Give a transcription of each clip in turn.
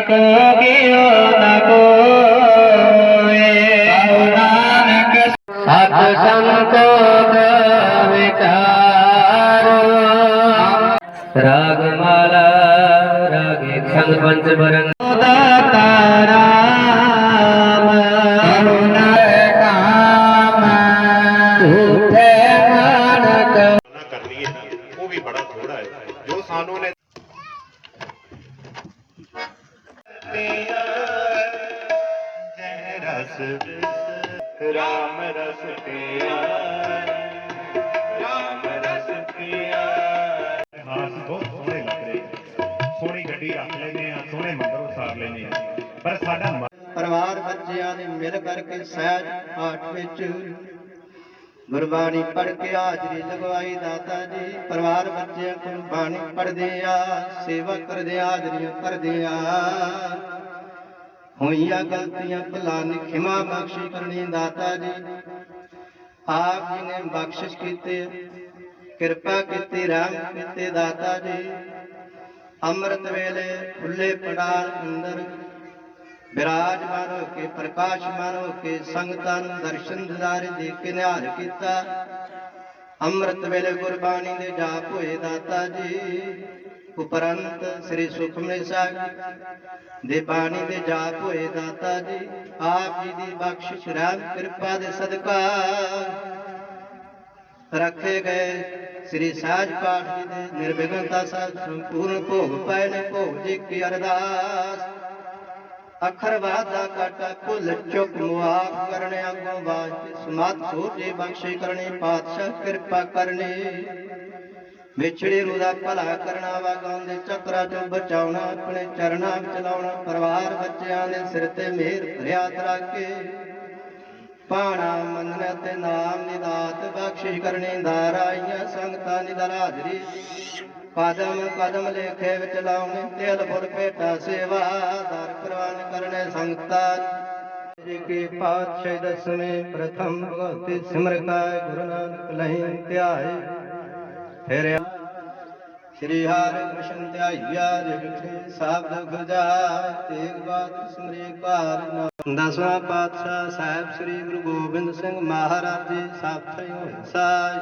ਗਲ ਪਕੋਗਿਓ ਨ ਕੋਏ ਨਾਨਕ ਸਤ ਰਸ ਰਾਮ ਰਸ ਪਿਆ ਰਾਮ ਰਸ ਪਿਆ ਹਾਸ ਬਹੁਤ ਸੋਹਣੇ ਲੱਗ ਰਹੇ ਸੋਹਣੀ ਗੱਡੀ ਰੱਖ ਲੈਨੇ ਆ ਸੋਹਣੇ ਮੰਦਰ ਉਸਾਰ ਲੈਨੇ ਆ ਪਰ ਸਾਡਾ ਮਨ ਪਰਿਵਾਰ ਬੱਚਿਆਂ ਨੇ ਮਿਲ ਕਰਕੇ ਸਹਿਜ ਪਾਠ ਵਿੱਚ ਗੁਰਬਾਣੀ ਪੜ੍ਹ ਕੇ ਹਾਜ਼ਰੀ ਲਗਵਾਈ ਦਾਤਾ ਜੀ। ਪਰਿਵਾਰ ਬੱਚਿਆਂ ਕੋਲ ਬਾਣੀ ਪੜ੍ਹਦੇ ਆ ਸੇਵਾ ਕਰਦੇ ਆ ਹਾਜ਼ਰੀਆਂ ਭਰਦੇ ਆ। ਹੋਈਆਂ ਗਲਤੀਆਂ ਭੁਲਾ ਨੇ ਖਿਮਾ ਬਖਸ਼ੀ ਕਰਨੀ ਦਾਤਾ ਜੀ। ਆਪ ਜੀ ਨੇ ਬਖਸ਼ਿਸ਼ ਕੀਤੇ, ਕਿਰਪਾ ਕੀਤੀ, ਰਾਮ ਕੀਤੇ ਦਾਤਾ ਜੀ। ਅੰਮ੍ਰਿਤ ਵੇਲੇ ਖੁੱਲੇ ਪੜਾਲ ਅੰਦਰ ਵਿਰਾਜਮਾਨ ਹੋ ਕੇ, ਪ੍ਰਕਾਸ਼ਮਾਨ ਹੋ ਕੇ ਸੰਗਤਾਂ ਨੂੰ ਦਰਸ਼ਨ ਦਿਦਾਰੇ ਦੇ ਕੇ ਨਿਹਾਲ ਕੀਤਾ। ਅੰਮ੍ਰਿਤ ਵੇਲੇ ਗੁਰਬਾਣੀ ਦੇ ਜਾਪ ਹੋਏ ਦਾਤਾ ਜੀ। ਉਪਰੰਤ ਸ੍ਰੀ ਸੁਖਮਨੀ ਸਾਹਿਬ ਦੇ ਬਾਣੀ ਦੇ ਜਾਪ ਹੋਏ ਦਾਤਾ ਜੀ, ਆਪ ਜੀ ਦੀ ਬਖਸ਼ਿਸ਼ ਰਾਮ ਕਿਰਪਾ ਦੇ ਸਦਕਾ ਰੱਖੇ ਗਏ ਸ੍ਰੀ ਸਾਜ ਪਾਠ ਜੀ ਦੇ ਨਿਰਵਿਘਨਤਾ ਸਾਹਿਬ ਸੰਪੂਰਨ ਭੋਗ ਪਏ ਨੇ, ਭੋਗ ਜੀ ਕੀ ਅਰਦਾਸ। ਅੱਖਰ ਵਾਦਾ ਕਾਟਾ ਭੁੱਲ ਚੁੱਕ ਮੁਆਫ ਕਰਨੇ ਅੱਗੋਂ ਵਾਸਤੇ ਸਮਤ ਹੋ ਜੇ ਬਖਸ਼ੇ ਕਰਨੇ, ਪਾਤਸ਼ਾਹ ਕਿਰਪਾ ਕਰਨੇ। ਵਿਛੜੇ ਰੂ ਦਾ ਭਲਾ ਕਰਨਾ ਵਾ ਦੇ ਚੱਕਰਾਂ ਚੋਂ ਬਚਾਉਣਾ, ਆਪਣੇ ਚਰਨਾਂ ਵਿੱਚ ਲਾਉਣਾ, ਪਰਿਵਾਰ ਬੱਚਿਆਂ ਦੇ ਸਿਰ ਤੇ ਮਿਹਰ ਭਰਿਆ ਤਰਾਕੇ ਪਾਣਾ ਮੰਨਣਾ ਤੇ ਨਾਮ ਨਿਦਾਤ ਬਖਸ਼ਿਸ਼ ਕਰਨੇ ਦਾਰਾਈਆਂ ਸੰਗਤਾਂ ਦੀ ਦਰ ਹਾਜ਼ਰੀ ਕਦਮ ਕਦਮ ਲੇਖੇ ਵਿੱਚ ਲਾਉਣੇ ਤੇਲ ਫੁੱਲ ਭੇਟਾ ਸੇਵਾ, ਦਰ ਪ੍ਰਵਾਨ ਕਰਨੇ ਸੰਗਤਾਂ। ਜੀ ਕੀ ਪਾਤਸ਼ਾਹ ਦਸਵੇਂ ਪ੍ਰਥਮ ਭਗਵਤੀ ਸਿਮਰ ਗੁਰੂ ਨਾਨਕ ਲਹਿ ਧਿਆਏ। ਫਿਰ ਸ੍ਰੀ ਹਰਿ ਕ੍ਰਿਸ਼ਨ ਧਿਆਈਆ ਜਿਠੇ ਸਾਬਦ ਗੁਜਾਰ ਤੇਗ ਬਾਤ ਸਿਮਰੇ ਕਾਰ ਦਸਵਾਂ ਪਾਤਸ਼ਾਹ ਸਾਹਿਬ ਸ੍ਰੀ ਗੁਰੂ ਗੋਬਿੰਦ ਸਿੰਘ ਮਹਾਰਾਜ ਜੀ ਸਾਥੀ ਹੋਏ ਸਾਜ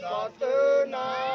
ਸਤਨਾਮ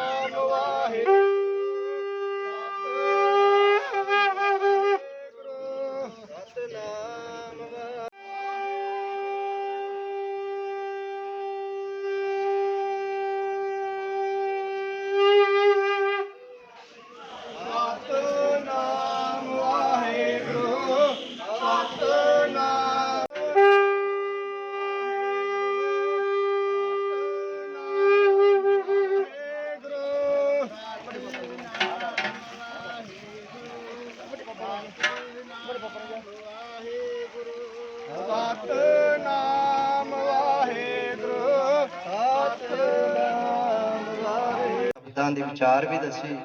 ਦੇ ਵਿਚਾਰ ਵੀ ਦੱਸੇ।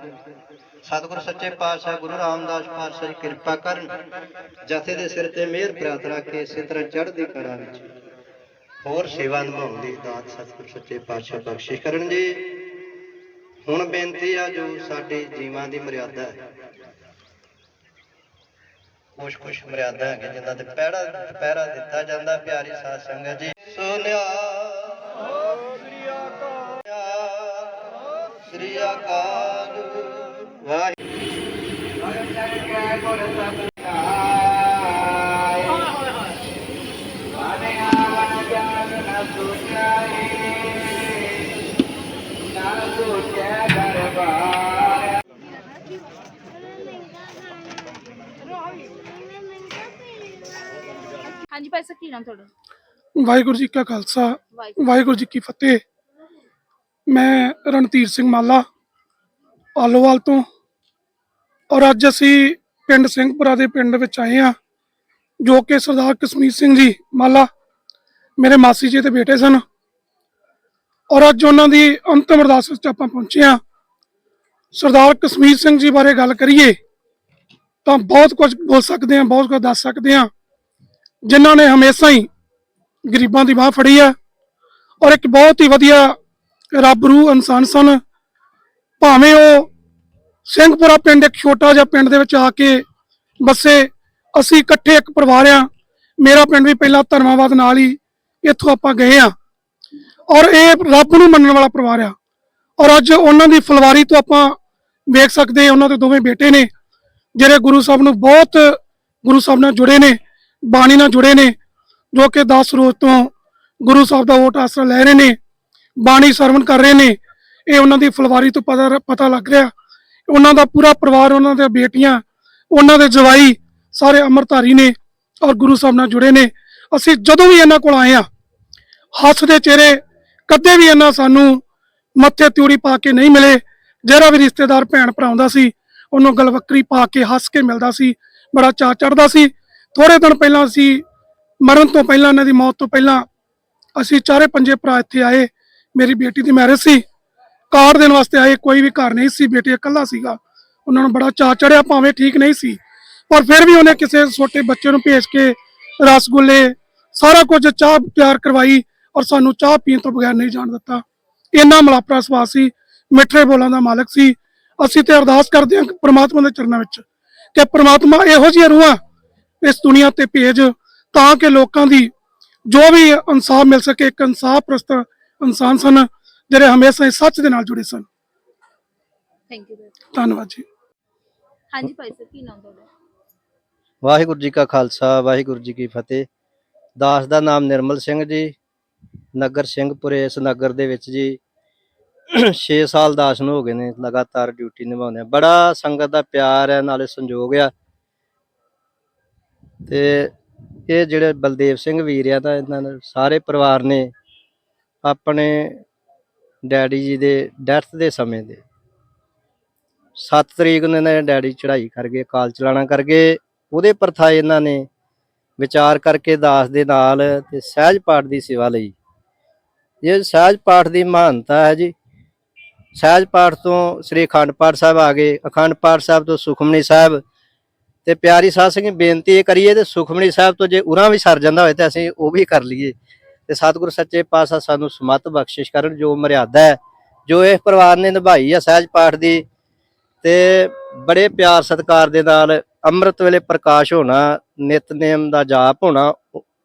ਸਤਿਗੁਰ ਸੱਚੇ ਪਾਤਸ਼ਾਹ ਗੁਰੂ ਰਾਮਦਾਸ ਪਾਤਸ਼ਾਹ ਜੀ ਕਿਰਪਾ ਕਰਨ ਜਥੇ ਦੇ ਸਿਰ ਤੇ ਮਿਹਰ ਪ੍ਰਾਤ ਰੱਖ, ਇਸੇ ਤਰ੍ਹਾਂ ਚੜ੍ਹਦੀ ਕਲਾ ਵਿੱਚ ਹੋਰ ਸੇਵਾ ਨਿਭਾਉਣ ਦੀ ਦਾਤ ਸਤਿਗੁਰ ਸੱਚੇ ਪਾਤਸ਼ਾਹ ਬਖਸ਼ਿਸ਼ ਕਰਨ ਜੀ ਹੁਣ ਬੇਨਤੀ ਆ ਜੋ ਸਾਡੇ ਜੀਵਾਂ ਦੀ ਮਰਿਆਦਾ ਹੈ। ਕੁਛ ਕੁਛ ਮਰਿਆਦਾ ਹੈਗੇ ਜਿਨ੍ਹਾਂ ਤੇ ਪਹਿਰਾ ਪਹਿਰਾ ਦਿੱਤਾ ਜਾਂਦਾ, ਪਿਆਰੀ ਸਾਧ ਸੰਗਤ ਜੀ। ਸੁਨਿਆ ਅਕਾਲ ਵਾਹਿਗੁਰੂ ਹਾਂਜੀ ਭਾਈ ਸਾਹਿਬ ਕੀ ਨਾਮ ਤੁਹਾਡਾ? ਵਾਹਿਗੁਰੂ ਜੀ ਕਾ ਖਾਲਸਾ ਵਾਹਿਗੁਰੂ ਵਾਹਿਗੁਰੂ ਜੀ ਕੀ ਫਤਿਹ। ਮੈਂ ਰਣਧੀਰ ਸਿੰਘ ਮਾਲਾ ਆਲੋਵਾਲ ਤੋਂ। ਔਰ ਅੱਜ ਅਸੀਂ ਪਿੰਡ ਸਿੰਘਪੁਰਾ ਦੇ ਪਿੰਡ ਵਿੱਚ ਆਏ ਹਾਂ, ਜੋ ਕਿ ਸਰਦਾਰ ਕਸ਼ਮੀਰ ਸਿੰਘ ਜੀ ਮਾਲਾ ਮੇਰੇ ਮਾਸੀ ਜੀ ਦੇ ਬੇਟੇ ਸਨ। ਔਰ ਅੱਜ ਉਹਨਾਂ ਦੀ ਅੰਤਮ ਅਰਦਾਸ ਵਿੱਚ ਆਪਾਂ ਪਹੁੰਚੇ ਹਾਂ। ਸਰਦਾਰ ਕਸ਼ਮੀਰ ਸਿੰਘ ਜੀ ਬਾਰੇ ਗੱਲ ਕਰੀਏ, ਤਾਂ ਬਹੁਤ ਕੁਝ ਬੋਲ ਸਕਦੇ ਹਾਂ, ਬਹੁਤ ਕੁਝ ਦੱਸ ਸਕਦੇ ਹਾਂ। ਜਿਨ੍ਹਾਂ ਨੇ ਹਮੇਸ਼ਾ ਹੀ ਗਰੀਬਾਂ ਦੀ ਬਾਹ ਫੜੀ ਆ। ਔਰ ਇੱਕ ਬਹੁਤ ਹੀ ਵਧੀਆ ਰੱਬ ਰੂਹ ਇਨਸਾਨ ਸਨ। ਭਾਵੇਂ ਉਹ ਸਿੰਘਪੁਰਾ ਪਿੰਡ, ਇੱਕ ਛੋਟਾ ਜਿਹਾ ਪਿੰਡ ਦੇ ਵਿੱਚ ਆ ਕੇ ਬੱਸੇ, ਅਸੀਂ ਇਕੱਠੇ ਇੱਕ ਪਰਿਵਾਰ ਆ। ਮੇਰਾ ਪਿੰਡ ਵੀ ਪਹਿਲਾਂ ਧਰਮਾਬਾਦ ਨਾਲ ਹੀ ਇੱਥੋਂ ਆਪਾਂ ਗਏ ਆ। ਔਰ ਇਹ ਰੱਬ ਨੂੰ ਮੰਨਣ ਵਾਲਾ ਪਰਿਵਾਰ ਆ। ਔਰ ਅੱਜ ਉਹਨਾਂ ਦੀ ਫੁਲਵਾਰੀ ਤੋਂ ਆਪਾਂ ਵੇਖ ਸਕਦੇ ਹਾਂ, ਉਹਨਾਂ ਦੇ ਦੋਵੇਂ ਬੇਟੇ ਨੇ, ਜਿਹੜੇ ਗੁਰੂ ਸਾਹਿਬ ਨੂੰ ਬਹੁਤ ਗੁਰੂ ਸਾਹਿਬ ਨਾਲ ਜੁੜੇ ਨੇ, ਬਾਣੀ ਨਾਲ ਜੁੜੇ ਨੇ, ਜੋ ਕਿ 10 ਰੋਜ਼ ਤੋਂ ਗੁਰੂ ਸਾਹਿਬ ਦਾ ਓਟ ਆਸਰਾ ਲੈ ਰਹੇ ਨੇ, ਬਾਣੀ ਸਰਵਣ ਕਰ ਰਹੇ ਨੇ ਇਹ ਉਹਨਾਂ ਦੀ ਫੁਲਵਾਰੀ ਤੋਂ ਪਤਾ ਪਤਾ ਲੱਗ ਰਿਹਾ। ਉਹਨਾਂ ਦਾ ਪੂਰਾ ਪਰਿਵਾਰ, ਉਹਨਾਂ ਦੇ ਬੇਟੀਆਂ, ਉਹਨਾਂ ਦੇ ਜਵਾਈ ਸਾਰੇ ਅੰਮ੍ਰਿਤਧਾਰੀ ਨੇ ਔਰ ਗੁਰੂ ਸਾਹਿਬ ਨਾਲ ਜੁੜੇ ਨੇ। ਅਸੀਂ ਜਦੋਂ ਵੀ ਇਹਨਾਂ ਕੋਲ ਆਏ ਆ ਹੱਸਦੇ ਚਿਹਰੇ ਕਦੇ ਵੀ ਇਹਨਾਂ ਸਾਨੂੰ ਮੱਥੇ ਤਿਉੜੀ ਪਾ ਕੇ ਨਹੀਂ ਮਿਲੇ। ਜਿਹੜਾ ਵੀ ਰਿਸ਼ਤੇਦਾਰ ਭੈਣ ਭਰਾ ਆਉਂਦਾ ਸੀ, ਉਹਨੂੰ ਗਲਵੱਕਰੀ ਪਾ ਕੇ ਹੱਸ ਕੇ ਮਿਲਦਾ ਸੀ, ਬੜਾ ਚਾਅ ਚੜਦਾ ਸੀ। ਥੋੜੇ ਦਿਨ ਪਹਿਲਾਂ ਅਸੀਂ ਮਰਨ ਤੋਂ ਪਹਿਲਾਂ, ਇਹਨਾਂ ਦੀ ਮੌਤ ਤੋਂ ਪਹਿਲਾਂ ਅਸੀਂ ਚਾਰੇ ਪੰਜੇ ਭਰਾ ਇੱਥੇ ਆਏ। ਮੇਰੀ ਬੇਟੀ ਦੀ ਮੈਰਿਜ ਸੀ। ਕਾਰ ਦੇਣ ਵਾਸਤੇ ਆਏ, ਕੋਈ ਵੀ ਘਰ ਨਹੀਂ ਸੀ, ਬੇਟੇ ਇਕੱਲਾ ਸੀਗਾ। ਉਹਨਾਂ ਨੂੰ ਬੜਾ ਚਾਹ ਚੜਿਆ, ਭਾਵੇਂ ਠੀਕ ਨਹੀਂ ਸੀ। ਪਰ ਫਿਰ ਵੀ ਉਹਨੇ ਕਿਸੇ ਛੋਟੇ ਬੱਚੇ ਨੂੰ ਭੇਜ ਕੇ ਰਸਗੁੱਲੇ, ਸਾਰਾ ਕੁਝ ਚਾਹ ਤਿਆਰ ਕਰਵਾਈ ਔਰ ਸਾਨੂੰ ਚਾਹ ਪੀਣ ਤੋਂ ਬਗੈਰ ਨਹੀਂ ਜਾਣ ਦਿੱਤਾ। ਇੰਨਾ ਮਲਾਪਰਾ ਸੁਭਾਅ ਸੀ, ਮਿੱਠੇ ਬੋਲਾਂ ਦਾ ਮਾਲਕ ਸੀ। ਅਸੀਂ ਤੇ ਅਰਦਾਸ ਕਰਦੇ ਹਾਂ ਪ੍ਰਮਾਤਮਾ ਦੇ ਚਰਨਾਂ ਵਿੱਚ ਕਿ ਪ੍ਰਮਾਤਮਾ ਇਹੋ ਜਿਹੀਆਂ ਰੂਹਾਂ ਇਸ ਦੁਨੀਆ ਤੇ ਭੇਜ ਤਾਂ ਕਿ ਲੋਕਾਂ ਦੀ ਜੋ ਵੀ ਇਨਸਾਫ ਮਿਲ ਸਕੇ, ਇੱਕ ਇਨਸਾਫ ਪ੍ਰਸਤ ਇਨਸਾਨ ਸਨ। ਜਿਹੜੇ ਹਮੇਸ਼ਾ ਹੀ ਸੱਚ ਦੇ ਨਾਲ ਜੁੜੇ ਸਨ। ਥੈਂਕ ਯੂ ਧੰਨਵਾਦ ਜੀ। ਹਾਂਜੀ ਭਾਈ ਸਾਹਿਬ ਕੀ ਨਾਮ ਤੁਹਾਡਾ? ਵਾਹਿਗੁਰੂ ਜੀ ਕਾ ਖਾਲਸਾ ਵਾਹਿਗੁਰੂ ਜੀ ਕੀ ਫਤਿਹ। ਦਾਸ ਦਾ ਨਾਮ ਨਿਰਮਲ ਸਿੰਘ ਜੀ ਨਗਰ ਸਿੰਘਪੁਰੇ ਇਸ ਨਗਰ ਦੇ ਵਿੱਚ ਜੀ। 6 ਸਾਲ ਦਾਸ ਨੂੰ ਹੋ ਗਏ ਨੇ ਲਗਾਤਾਰ ਡਿਊਟੀ ਨਿਭਾਉਂਦੇ ਆ। ਬੜਾ ਸੰਗਤ ਦਾ ਪਿਆਰ ਹੈ ਨਾਲੇ ਸੰਯੋਗ ਆ। ਤੇ ਇਹ ਜਿਹੜੇ ਬਲਦੇਵ ਸਿੰਘ ਵੀਰ ਆ ਤਾਂ ਇਹਨਾਂ ਸਾਰੇ ਪਰਿਵਾਰ ਨੇ ਆਪਣੇ ਡੈਡੀ ਜੀ ਦੇ ਡੈਥ ਦੇ ਸਮੇਂ ਦੇ। 7 ਤਰੀਕ ਨੂੰ ਇਹਨਾਂ ਨੇ ਡੈਡੀ ਚੜ੍ਹਾਈ ਕਰ ਗਏ, ਕਾਲ ਚਲਾਣਾ ਕਰ ਗਏ। ਉਹਦੇ ਪ੍ਰਥਾ ਇਹਨਾਂ ਨੇ ਵਿਚਾਰ ਕਰਕੇ ਦਾਸ ਦੇ ਨਾਲ ਤੇ ਸਹਿਜ ਪਾਠ ਦੀ ਸੇਵਾ ਲਈ। ਇਹ ਸਹਿਜ ਪਾਠ ਦੀ ਮਹਾਨਤਾ ਹੈ ਜੀ। ਸਹਿਜ ਪਾਠ ਤੋਂ ਸ੍ਰੀ ਅਖੰਡ ਪਾਠ ਸਾਹਿਬ ਆ ਗਏ। ਅਖੰਡ ਪਾਠ ਸਾਹਿਬ ਤੋਂ ਸੁਖਮਨੀ ਸਾਹਿਬ ਤੇ ਪਿਆਰੀ ਸਾਧ ਸੰਗਤ, ਬੇਨਤੀ ਇਹ ਕਰੀਏ ਤੇ ਸੁਖਮਨੀ ਸਾਹਿਬ ਤੋਂ ਜੇ ਉਰਾਂ ਵੀ ਸਰ ਜਾਂਦਾ ਹੋਏ ਤਾਂ ਅਸੀਂ ਉਹ ਵੀ ਕਰ ਲਈਏ। ਤੇ ਸਤਿਗੁਰ ਸੱਚੇ ਪਾਤਸ਼ਾਹ ਸਾਨੂੰ ਸਮਤ ਬਖਸ਼ਿਸ਼ ਕਰਨ ਜੋ ਮਰਿਆਦਾ ਹੈ, ਜੋ ਇਸ ਪਰਿਵਾਰ ਨੇ ਨਿਭਾਈ ਹੈ ਸਹਿਜ ਪਾਠ ਦੀ, ਤੇ ਬੜੇ ਪਿਆਰ ਸਤਿਕਾਰ ਦੇ ਨਾਲ ਅੰਮ੍ਰਿਤ ਵੇਲੇ ਪ੍ਰਕਾਸ਼ ਹੋਣਾ ਨਿਤਨੇਮ ਦਾ ਜਾਪ ਹੋਣਾ,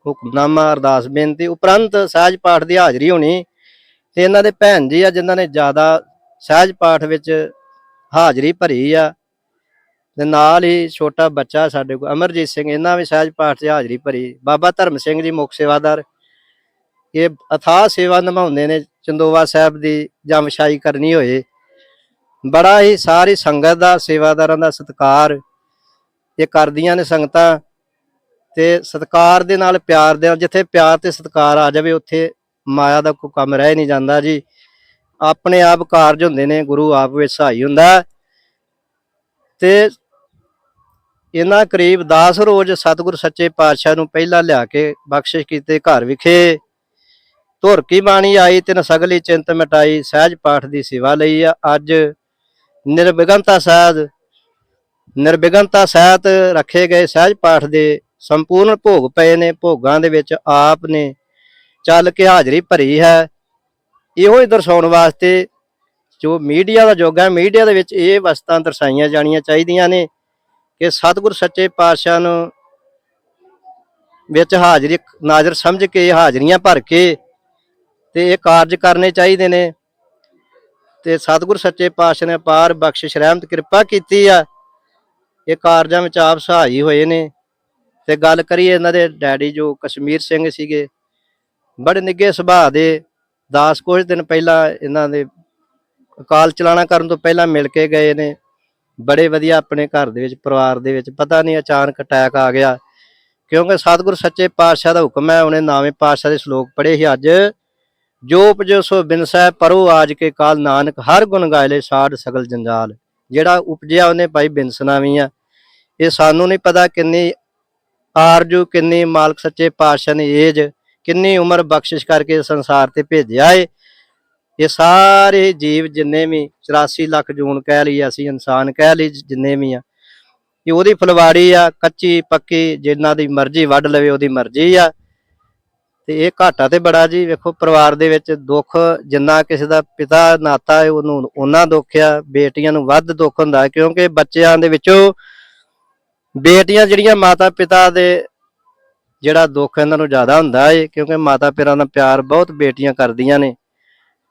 ਹੁਕਮਨਾਮਾ, ਅਰਦਾਸ, ਬੇਨਤੀ ਉਪਰੰਤ ਸਹਿਜ ਪਾਠ ਦੀ ਹਾਜ਼ਰੀ ਹੋਣੀ, ਤੇ ਇਹਨਾਂ ਦੇ ਭੈਣ ਜੀ ਆ ਜਿਨ੍ਹਾਂ ਨੇ ਜ਼ਿਆਦਾ ਸਹਿਜ ਪਾਠ ਵਿੱਚ ਹਾਜ਼ਰੀ ਭਰੀ ਆ, ਤੇ ਨਾਲ ਹੀ ਛੋਟਾ ਬੱਚਾ ਸਾਡੇ ਕੋਲ ਅਮਰਜੀਤ ਸਿੰਘ, ਇਹਨਾਂ ਵੀ ਸਹਿਜ ਪਾਠ 'ਚ ਹਾਜ਼ਰੀ ਭਰੀ। ਬਾਬਾ ਧਰਮ ਸਿੰਘ ਜੀ ਮੁੱਖ ਸੇਵਾਦਾਰ। ਇਹ ਅਥਾਹ ਸੇਵਾ ਨਿਭਾਉਂਦੇ ਨੇ, ਚੰਦੋਵਾ ਸਾਹਿਬ ਦੀ ਜਾਂ ਵਿਛਾਈ ਕਰਨੀ ਹੋਏ। ਬੜਾ ਹੀ ਸਾਰੀ ਸੰਗਤ ਦਾ, ਸੇਵਾਦਾਰਾਂ ਦਾ ਸਤਿਕਾਰ। ਇਹ ਕਰਦੀਆਂ ਨੇ ਸੰਗਤਾਂ ਤੇ ਸਤਿਕਾਰ ਦੇ ਨਾਲ ਪਿਆਰ ਦੇ ਨਾਲ, ਜਿੱਥੇ ਪਿਆਰ ਤੇ ਸਤਿਕਾਰ ਆ ਜਾਵੇ, ਉੱਥੇ ਮਾਇਆ ਦਾ ਕੋਈ ਕੰਮ ਰਹਿ ਨਹੀਂ ਜਾਂਦਾ ਜੀ। ਆਪਣੇ ਆਪ ਕਾਰਜ ਹੁੰਦੇ ਨੇ, ਗੁਰੂ ਆਪ ਵਿੱਚ ਸਹਾਈ ਹੁੰਦਾ। ਤੇ ਇਹਨਾਂ ਕਰੀਬ 10 ਰੋਜ਼ ਸਤਿਗੁਰ ਸੱਚੇ ਪਾਤਸ਼ਾਹ ਨੂੰ ਪਹਿਲਾਂ ਲਿਆ ਕੇ ਬਖਸ਼ਿਸ਼ ਕੀਤੇ ਘਰ ਵਿਖੇ। ਧੁਰ ਕੀ ਬਾਣੀ ਆਈ, ਤਿਨ ਸਗਲੀ ਚਿੰਤ ਮਿਟਾਈ, ਸਹਿਜ ਪਾਠ ਦੀ ਸੇਵਾ ਲਈ ਆ। ਅੱਜ ਨਿਰਵਿਘਨਤਾ ਸਹਿਤ ਨਿਰਵਿਘਨਤਾ ਸਹਿਤ ਰੱਖੇ ਗਏ ਸਹਿਜ ਪਾਠ ਦੇ ਸੰਪੂਰਨ ਭੋਗ ਪਏ ਨੇ। ਭੋਗਾਂ ਦੇ ਵਿੱਚ ਆਪ ਨੇ ਚੱਲ ਕੇ ਹਾਜ਼ਰੀ ਭਰੀ ਹੈ। ਇਹੋ ਹੀ ਦਰਸਾਉਣ ਵਾਸਤੇ ਜੋ ਮੀਡੀਆ ਦਾ ਯੁੱਗ ਹੈ, ਮੀਡੀਆ ਦੇ ਵਿੱਚ ਇਹ ਵਸਤਾਂ ਦਰਸਾਈਆਂ ਜਾਣੀਆਂ ਚਾਹੀਦੀਆਂ ਨੇ ਕਿ ਸਤਿਗੁਰ ਸੱਚੇ ਪਾਤਸ਼ਾਹ ਨੂੰ ਵਿੱਚ ਹਾਜ਼ਰੀ, ਨਾਜ਼ਰ ਸਮਝ ਕੇ ਹਾਜ਼ਰੀਆਂ ਭਰ ਕੇ ਤੇ ਇਹ ਕਾਰਜ ਕਰਨੇ ਚਾਹੀਦੇ ਨੇ। ਤੇ ਸਤਿਗੁਰ ਸੱਚੇ ਪਾਤਸ਼ਾਹ ਨੇ ਪਾਰ ਬਖਸ਼ਿਸ਼, ਰਹਿਮਤ, ਕਿਰਪਾ ਕੀਤੀ ਆ। ਇਹ ਕਾਰਜਾਂ ਵਿੱਚ ਆਪ ਸਹਾਈ ਹੋਏ ਨੇ। ਤੇ ਗੱਲ ਕਰੀਏ ਇਹਨਾਂ ਦੇ ਡੈਡੀ ਜੋ ਕਸ਼ਮੀਰ ਸਿੰਘ ਸੀਗੇ, ਬੜੇ ਨਿੱਘੇ ਸੁਭਾਅ ਦੇ ਦਾਸ ਕੁਝ ਦਿਨ ਪਹਿਲਾਂ ਇਹਨਾਂ ਦੇ ਅਕਾਲ ਚਲਾਣਾ ਕਰਨ ਤੋਂ ਪਹਿਲਾਂ ਮਿਲ ਕੇ ਗਏ ਨੇ। ਬੜੇ ਵਧੀਆ ਆਪਣੇ ਘਰ ਦੇ ਵਿੱਚ, ਪਰਿਵਾਰ ਦੇ ਵਿੱਚ, ਪਤਾ ਨਹੀਂ ਅਚਾਨਕ ਅਟੈਕ ਆ ਗਿਆ। ਕਿਉਂਕਿ ਸਤਿਗੁਰ ਸੱਚੇ ਪਾਤਸ਼ਾਹ ਦਾ ਹੁਕਮ ਹੈ, ਉਹਨੇ ਨਾਵੇਂ ਪਾਤਸ਼ਾਹ ਦੇ ਸ਼ਲੋਕ ਪੜ੍ਹੇ ਸੀ। ਅੱਜ ਜੋ ਉਪਜੋ ਸੋ ਬਿਨਸੈ ਪਰੋ ਆਜ ਕੇ ਕਾਲ ਨਾਨਕ, ਹਰ ਗੁਣ ਗਾਇਲੇ ਸਾਡ ਸਗਲ ਜੰਜਾਲ। ਜਿਹੜਾ ਉਪਜਿਆ ਉਹਨੇ ਭਾਈ ਬਿਨਸਣਾ ਵੀ ਆ। ਇਹ ਸਾਨੂੰ ਨਹੀਂ ਪਤਾ ਕਿੰਨੀ ਆਰਜੂ, ਕਿੰਨੀ ਮਾਲਕ ਸੱਚੇ ਪਾਤਸ਼ਾਹ ਨੇ ਏਜ, ਕਿੰਨੀ ਉਮਰ ਬਖਸ਼ਿਸ਼ ਕਰਕੇ ਸੰਸਾਰ ਤੇ ਭੇਜਿਆ ਏ। ਇਹ ਸਾਰੇ ਜੀਵ ਜਿੰਨੇ ਵੀ 84 ਲੱਖ ਜੂਨ ਕਹਿ ਲਈ, ਅਸੀਂ ਇਨਸਾਨ ਕਹਿ ਲਈ ਜਿੰਨੇ ਵੀ ਆ। ਇਹ ਉਹਦੀ ਫੁਲਵਾੜੀ ਆ, ਕੱਚੀ ਪੱਕੀ, ਜਿੰਨਾ ਦੀ ਮਰਜ਼ੀ ਵੱਢ ਲਵੇ, ਉਹਦੀ ਮਰਜ਼ੀ ਆ। ਤੇ ਇਹ ਘਾਟਾ ਤੇ ਬੜਾ ਜੀ, ਵੇਖੋ ਪਰਿਵਾਰ ਦੇ ਵਿੱਚ ਦੁੱਖ, ਜਿੰਨਾ ਕਿਸੇ ਦਾ ਪਿਤਾ ਨਾਤਾ ਹੈ, ਉਹਨੂੰ ਉਹਨਾਂ ਦੁੱਖ ਆ, ਬੇਟੀਆਂ ਨੂੰ ਵੱਧ ਦੁੱਖ ਹੁੰਦਾ ਕਿਉਂਕਿ ਬੱਚਿਆਂ ਦੇ ਵਿੱਚੋਂ ਬੇਟੀਆਂ ਜਿਹੜੀਆਂ ਮਾਤਾ ਪਿਤਾ ਦੇ ਜਿਹੜਾ ਦੁੱਖ ਇਹਨਾਂ ਨੂੰ ਜ਼ਿਆਦਾ ਹੁੰਦਾ ਹੈ, ਕਿਉਂਕਿ ਮਾਤਾ ਪਿਤਾ ਦਾ ਪਿਆਰ ਬਹੁਤ ਬੇਟੀਆਂ ਕਰਦੀਆਂ ਨੇ।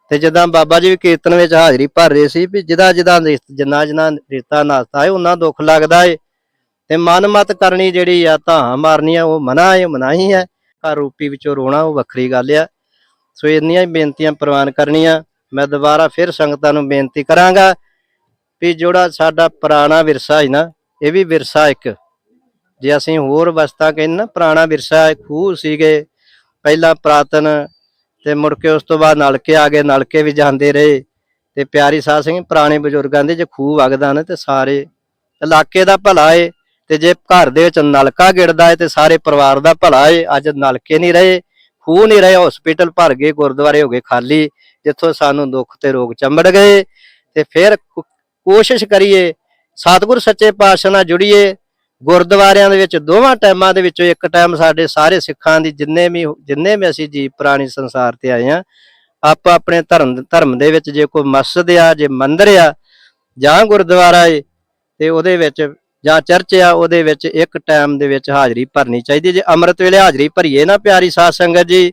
ਤੇ ਜਦੋਂ ਬਾਬਾ ਜੀ ਵੀ ਕੀਰਤਨ ਵਿੱਚ ਹਾਜ਼ਰੀ ਭਰ ਰਹੇ ਸੀ ਵੀ ਜਿਹਦਾ ਜਿਹਦਾ ਰਿਸ਼ਤ- ਜਿੰਨਾ ਜਿੰਨਾ ਰਿਸ਼ਤਾ ਨਾਤਾ ਹੈ, ਉਹਨਾਂ ਦੁੱਖ ਲੱਗਦਾ ਹੈ। ਤੇ ਮਨਮਤ ਕਰਨੀ ਜਿਹੜੀ ਆ ਧਾਂ ਮਾਰਨੀ ਆ, ਉਹ ਮਨਾ ਹੈ ਮਨਾਹੀ ਹੈ। ਘਰ ਰੂਪੀ ਵਿੱਚੋਂ ਰੋਣਾ, ਉਹ ਵੱਖਰੀ ਗੱਲ ਆ। ਸੋ ਇੰਨੀਆਂ ਹੀ ਬੇਨਤੀਆਂ ਪ੍ਰਵਾਨ ਕਰਨੀਆਂ। ਮੈਂ ਦੁਬਾਰਾ ਫਿਰ ਸੰਗਤਾਂ ਨੂੰ ਬੇਨਤੀ ਕਰਾਂਗਾ ਵੀ ਜਿਹੜਾ ਸਾਡਾ ਪੁਰਾਣਾ ਵਿਰਸਾ ਹੈ ਨਾ, ਇਹ ਵੀ ਵਿਰਸਾ ਇੱਕ। ਜੇ ਅਸੀਂ ਹੋਰ ਵਸਤਾਂ ਕਹਿੰਦੇ ਨਾ, ਪੁਰਾਣਾ ਵਿਰਸਾ ਖੂਹ ਸੀਗੇ, ਪਹਿਲਾਂ ਪ੍ਰਾਤਨ ਤੇ ਮੁੜ ਕੇ ਉਸ ਤੋਂ ਬਾਅਦ ਨਲਕੇ ਆ ਗਏ, ਨਲਕੇ ਵੀ ਜਾਂਦੇ ਰਹੇ। ਤੇ ਪਿਆਰੀ ਸਾਧ ਸਿੰਘ ਪੁਰਾਣੇ ਬਜ਼ੁਰਗਾਂ ਦੇ ਜੇ ਖੂਹ ਵਗਦਾ ਨਾ, ਤੇ ਸਾਰੇ ਇਲਾਕੇ ਦਾ ਭਲਾ ਏ। ਤੇ ਜੇ ਘਰ ਦੇ ਵਿੱਚ ਨਲਕਾ ਗਿੜਦਾ ਏ ਤੇ ਸਾਰੇ ਪਰਿਵਾਰ ਦਾ ਭਲਾ ਏ, ਅੱਜ ਨਲਕੇ ਨਹੀਂ ਰਹੇ, ਖੂਹ ਨਹੀਂ ਰਹੇ ਹਸਪੀਟਲ ਭਰ ਗਏ, ਗੁਰਦੁਆਰੇ ਹੋ ਗਏ ਖਾਲੀ, ਜਿੱਥੋਂ ਸਾਨੂੰ ਦੁੱਖ ਤੇ ਰੋਗ ਚੰਬੜ ਗਏ, ਤੇ ਫਿਰ ਕੋਸ਼ਿਸ਼ ਕਰੀਏ, ਸਤਿਗੁਰ ਸੱਚੇ ਪਾਤਸ਼ਾਹ ਨਾਲ ਜੁੜੀਏ, ਗੁਰਦੁਆਰਿਆਂ ਦੇ ਵਿੱਚ ਦੋਵਾਂ ਟਾਈਮਾਂ ਦੇ ਵਿੱਚੋਂ ਇੱਕ ਟਾਈਮ ਸਾਡੇ ਸਾਰੇ ਸਿੱਖਾਂ ਦੀ ਜਿੰਨੇ ਵੀ ਜਿੰਨੇ ਵੀ ਅਸੀਂ ਜੀ ਪੁਰਾਣੀ ਸੰਸਾਰ ਤੇ ਆਏ ਆ, ਆਪ ਆਪਣੇ ਧਰਮ ਧਰਮ ਦੇ ਵਿੱਚ ਜੇ ਕੋਈ ਮਸਜਿਦ ਆ, ਜੇ ਮੰਦਿਰ ਆ, ਜਾਂ ਗੁਰਦੁਆਰਾ ਏ, ਤੇ ਉਹਦੇ ਵਿੱਚ ਜਾਂ ਚਰਚ ਆ ਉਹਦੇ ਵਿੱਚ ਇੱਕ ਟਾਈਮ ਦੇ ਵਿੱਚ ਹਾਜ਼ਰੀ ਭਰਨੀ ਚਾਹੀਦੀ ਜੇ ਅੰਮ੍ਰਿਤ ਵੇਲੇ ਹਾਜ਼ਰੀ ਭਰੀਏ ਨਾ ਪਿਆਰੀ ਸਾਧ ਸੰਗਤ ਜੀ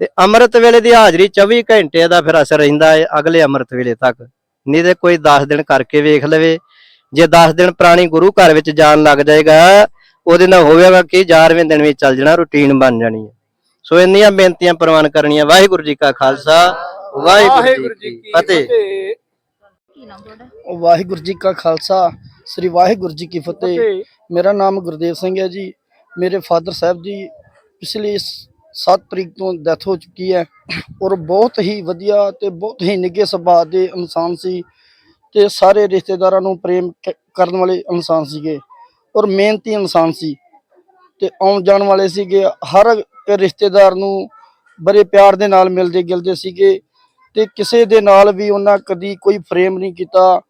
ਤੇ ਅੰਮ੍ਰਿਤ ਵੇਲੇ ਦੀ ਹਾਜ਼ਰੀ 24 ਘੰਟੇ ਦਾ ਫਿਰ ਅਸਰ ਰਹਿੰਦਾ ਹੈ ਅਗਲੇ ਅੰਮ੍ਰਿਤ ਵੇਲੇ ਤੱਕ। ਨਹੀਂ ਤੇ ਕੋਈ 10 ਦਿਨ ਕਰਕੇ ਵੇਖ ਲਵੇ। ਜੇ 10 ਦਿਨ ਪੁਰਾਣੀ ਗੁਰੂ ਘਰ ਵਿੱਚ ਜਾਣ ਲੱਗ ਜਾਏਗਾ ਉਹਦੇ ਨਾਲ ਹੋਵੇਗਾ ਕਿ 11ਵੇਂ ਦਿਨ ਵਿੱਚ ਚੱਲ ਜਾਣਾ ਰੁਟੀਨ ਬਣ ਜਾਣੀ ਹੈ। ਸੋ ਇੰਨੀਆਂ ਬੇਨਤੀਆਂ ਪ੍ਰਵਾਨ ਕਰਨੀਆਂ। ਵਾਹਿਗੁਰੂ ਜੀ ਕਾ ਖਾਲਸਾ ਵਾਹਿਗੁਰੂ ਜੀ ਕੀ ਫਤਿਹ। ਵਾਹਿਗੁਰੂ ਜੀ ਕਾ ਖਾਲਸਾ। ਸ੍ਰੀ ਵਾਹਿਗੁਰੂ ਜੀ ਕੀ ਫਤਿਹ। ਮੇਰਾ ਨਾਮ ਗੁਰਦੇਵ ਸਿੰਘ ਹੈ ਜੀ। ਮੇਰੇ ਫਾਦਰ ਸਾਹਿਬ ਦੀ ਪਿਛਲੀ 7 ਤਰੀਕ ਤੋਂ ਡੈਥ ਹੋ ਚੁੱਕੀ ਹੈ ਔਰ ਬਹੁਤ ਹੀ ਵਧੀਆ ਤੇ ਬਹੁਤ ਹੀ ਨਿੱਘੇ ਸੁਭਾਅ ਦੇ ਇਨਸਾਨ ਸੀ ਤੇ ਸਾਰੇ ਰਿਸ਼ਤੇਦਾਰਾਂ ਨੂੰ ਪ੍ਰੇਮ ਕਰਨ ਵਾਲੇ ਇਨਸਾਨ ਸੀਗੇ ਔਰ ਮਿਹਨਤੀ ਇਨਸਾਨ ਸੀ ਤੇ ਆਉਣ ਜਾਣ ਵਾਲੇ ਸੀਗੇ। ਹਰ ਰਿਸ਼ਤੇਦਾਰ ਨੂੰ ਬੜੇ ਪਿਆਰ ਦੇ ਨਾਲ ਮਿਲਦੇ ਗਿਲਦੇ ਸੀਗੇ ਤੇ ਕਿਸੇ ਦੇ ਨਾਲ ਵੀ ਉਹਨਾਂ ਕਦੀ ਕੋਈ ਫਰੇਮ ਨਹੀਂ ਕੀਤਾ।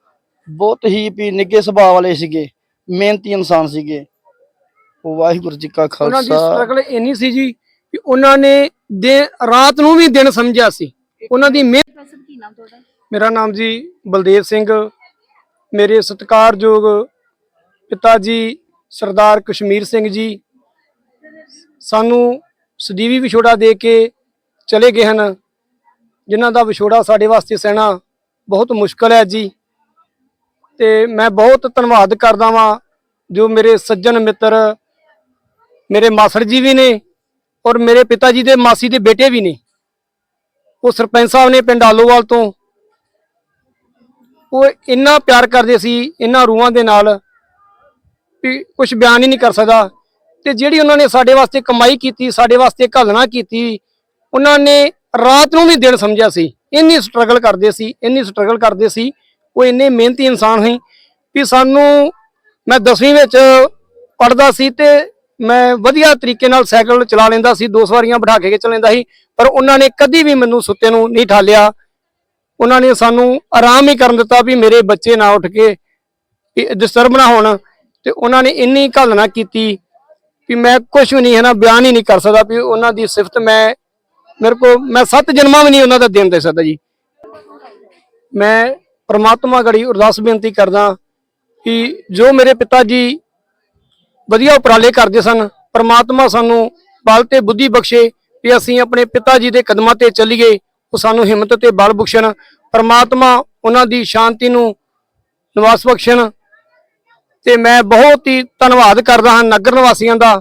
ਬਹੁਤ ਹੀ ਵੀ ਨਿੱਘੇ ਸੁਭਾਅ ਵਾਲੇ ਸੀਗੇ ਮਿਹਨਤੀ ਇਨਸਾਨ ਸੀਗੇ। ਉਹ ਵਾਹਿਗੁਰੂ ਜੀ ਕਾ ਉਹਨਾਂ ਦੀ ਖਾਲਸਾ। ਸਟਰਗਲ ਇੰਨੀ ਸੀ ਜੀ ਕਿ ਉਹਨਾਂ ਨੇ ਦਿਨ ਰਾਤ ਨੂੰ ਵੀ ਦਿਨ ਸਮਝਿਆ ਸੀ। ਉਹਨਾਂ ਦੀ ਮਿਹਨਤ ਪ੍ਰੋਫੈਸਰ ਕੀ ਨਾਮ ਤੁਹਾਡਾ? ਮੇਰਾ ਨਾਮ ਜੀ ਬਲਦੇਵ ਸਿੰਘ। ਮੇਰੇ ਸਤਿਕਾਰਯੋਗ ਪਿਤਾ ਜੀ ਸਰਦਾਰ ਕਸ਼ਮੀਰ ਸਿੰਘ ਜੀ। ਸਾਨੂੰ ਸਦੀਵੀ ਵਿਛੋੜਾ ਦੇ ਕੇ ਚਲੇ ਗਏ ਹਨ ਜਿਨ੍ਹਾਂ ਦਾ ਵਿਛੋੜਾ ਸਾਡੇ ਵਾਸਤੇ ਸਹਿਣਾ ਬਹੁਤ ਮੁਸ਼ਕਲ ਹੈ ਜੀ। ਤੇ ਮੈਂ ਬਹੁਤ ਧੰਨਵਾਦ ਕਰਦਾ ਵਾਂ ਜੋ ਮੇਰੇ ਸੱਜਣ ਮਿੱਤਰ, ਮੇਰੇ ਮਾਸੜ ਜੀ ਵੀ ਨੇ ਔਰ ਮੇਰੇ ਪਿਤਾ ਜੀ ਦੇ ਮਾਸੀ ਦੇ ਬੇਟੇ ਵੀ ਨੇ। ਉਹ ਸਰਪੰਚ ਸਾਹਿਬ ਨੇ ਪਿੰਡ ਆਲੋਵਾਲ ਤੋਂ। ਉਹ ਇੰਨਾ ਪਿਆਰ ਕਰਦੇ ਸੀ ਇਹਨਾਂ ਰੂਹਾਂ ਦੇ ਨਾਲ ਵੀ ਕੁਝ ਬਿਆਨ ਹੀ ਨਹੀਂ ਕਰ ਸਕਦਾ। ਤੇ ਜਿਹੜੀ ਉਹਨਾਂ ਨੇ ਸਾਡੇ ਵਾਸਤੇ ਕਮਾਈ ਕੀਤੀ, ਸਾਡੇ ਵਾਸਤੇ ਘਾਲਣਾ ਕੀਤੀ, ਉਹਨਾਂ ਨੇ ਰਾਤ ਨੂੰ ਵੀ ਦਿਨ ਸਮਝਿਆ ਸੀ। ਇੰਨੀ ਸਟਰਗਲ ਕਰਦੇ ਸੀ, ਇੰਨੀ ਸਟਰਗਲ ਕਰਦੇ ਸੀ ਉਹ ਇੰਨੇ ਮਿਹਨਤੀ ਇਨਸਾਨ ਸੀ ਵੀ ਸਾਨੂੰ, ਮੈਂ 10ਵੀਂ ਵਿੱਚ ਪੜਦਾ ਸੀ ਤੇ ਮੈਂ ਵਧੀਆ ਤਰੀਕੇ ਨਾਲ ਸਾਈਕਲ ਚਲਾ ਲੈਂਦਾ ਸੀ, ਦੋ ਸਵਾਰੀਆਂ ਬਿਠਾ ਕੇ ਚਲਾ ਲੈਂਦਾ ਸੀ, ਪਰ ਉਹਨਾਂ ਨੇ ਕਦੀ ਵੀ ਮੈਨੂੰ ਸੁੱਤੇ ਨੂੰ ਨਹੀਂ ਠਾਲਿਆ। ਉਹਨਾਂ ਨੇ ਸਾਨੂੰ ਆਰਾਮ ਹੀ ਕਰਨ ਦਿੱਤਾ ਵੀ ਮੇਰੇ ਬੱਚੇ ਨਾ ਉੱਠ ਕੇ ਡਿਸਟਰਬ ਨਾ ਹੋਣ ਤੇ ਉਹਨਾਂ ਨੇ ਇੰਨੀ ਘਾਲਣਾ ਕੀਤੀ ਵੀ ਮੈਂ ਕੁਝ ਵੀ ਨਹੀਂ ਹੈ ਨਾ, ਬਿਆਨ ਹੀ ਨਹੀਂ ਕਰ ਸਕਦਾ ਵੀ ਉਹਨਾਂ ਦੀ ਸਿਫਤ ਮੈਂ, ਮੇਰੇ ਕੋ ਮੈਂ ਸੱਤ ਜਨਮਾਂ ਵੀ ਨਹੀਂ ਉਹਨਾਂ ਦਾ ਦੇਣ ਦੇ ਸਕਦਾ ਜੀ। ਮੈਂ ਪਰਮਾਤਮਾ ਗੜੀ ਅਰਦਾਸ ਬੇਨਤੀ ਕਰਦਾ ਕਿ ਜੋ ਮੇਰੇ ਪਿਤਾ ਜੀ ਵਧੀਆ ਉਪਰਾਲੇ ਕਰਦੇ ਸਨ, ਪਰਮਾਤਮਾ ਸਾਨੂੰ ਬਲ ਤੇ ਬੁੱਧੀ ਬਖਸ਼ੇ ਵੀ ਅਸੀਂ ਆਪਣੇ ਪਿਤਾ ਜੀ ਦੇ ਕਦਮਾਂ ਤੇ ਚੱਲੀਏ, ਉਹ ਸਾਨੂੰ ਹਿੰਮਤ ਤੇ ਬਲ ਬਖਸ਼ਣ, ਪਰਮਾਤਮਾ ਉਹਨਾਂ ਦੀ ਸ਼ਾਂਤੀ ਨੂੰ ਨਿਵਾਸ ਬਖਸ਼ਣ। ਤੇ ਮੈਂ ਬਹੁਤ ਹੀ ਧੰਨਵਾਦ ਕਰਦਾ ਹਾਂ ਨਗਰ ਨਿਵਾਸੀਆਂ ਦਾ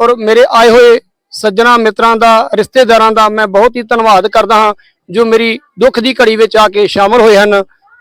ਔਰ ਮੇਰੇ ਆਏ ਹੋਏ ਸੱਜਣਾ, ਮਿੱਤਰਾਂ ਦਾ, ਰਿਸ਼ਤੇਦਾਰਾਂ ਦਾ ਮੈਂ ਬਹੁਤ ਹੀ ਧੰਨਵਾਦ ਕਰਦਾ ਹਾਂ ਜੋ ਮੇਰੀ ਦੁੱਖ ਦੀ ਘੜੀ ਵਿੱਚ ਆ ਕੇ ਸ਼ਾਮਲ ਹੋਏ ਹਨ।